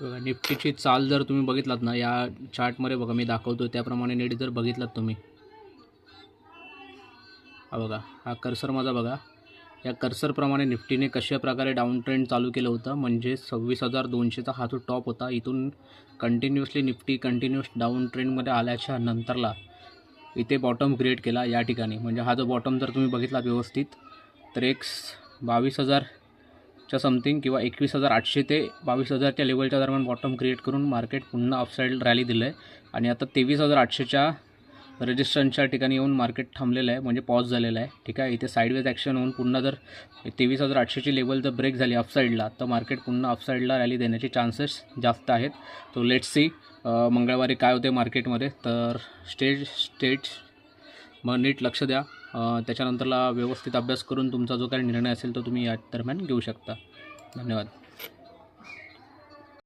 बघा निफ्टीची चाल जर तुम्ही बघितलात ना या चार्टमध्ये बघा मी दाखवतो त्याप्रमाणे नीट जर बघितलात तुम्ही. हा बघा हा कर्सर माझा बघा. या कर्सरप्रमाणे निफ्टीने कशा प्रकारे डाऊन ट्रेंड चालू केलं होतं म्हणजे सव्वीस हजार दोनशेचा हा जो टॉप होता इथून कंटिन्युअसली निफ्टी कंटिन्युअस डाऊन ट्रेंडमध्ये आल्याच्या नंतरला इथे बॉटम क्रिएट केला या ठिकाणी. म्हणजे हा जो बॉटम जर तुम्ही बघितला व्यवस्थित तर एक बावीस हजार च्या समथिंग किंवा एकवीस हजार आठशे ते बावीस हजारच्या लेवलच्या दरम्यान बॉटम क्रिएट करून मार्केट पुन्हा अपसाईड रॅली दिलं आहे आणि आता तेवीस हजार आठशेच्या रजिस्टरच्या ठिकाणी येऊन मार्केट थांबलेलं आहे म्हणजे पॉज झालेलं आहे. ठीक आहे इथे साईडवेज ॲक्शन होऊन पुन्हा जर तेवीस हजार आठशेची लेवल जर ब्रेक झाली अपसाईडला तर मार्केट पुन्हा अपसाईडला रॅली देण्याचे चान्सेस जास्त आहेत. तो लेट्स सी मंगळवारी काय होते मार्केटमध्ये तर स्टेज स्टेज मग नीट लक्ष द्या. त्याच्यानंतरला व्यवस्थित अभ्यास करून तुमचा जो काही निर्णय असेल तो तुम्ही या दरम्यान घेऊ शकता. धन्यवाद.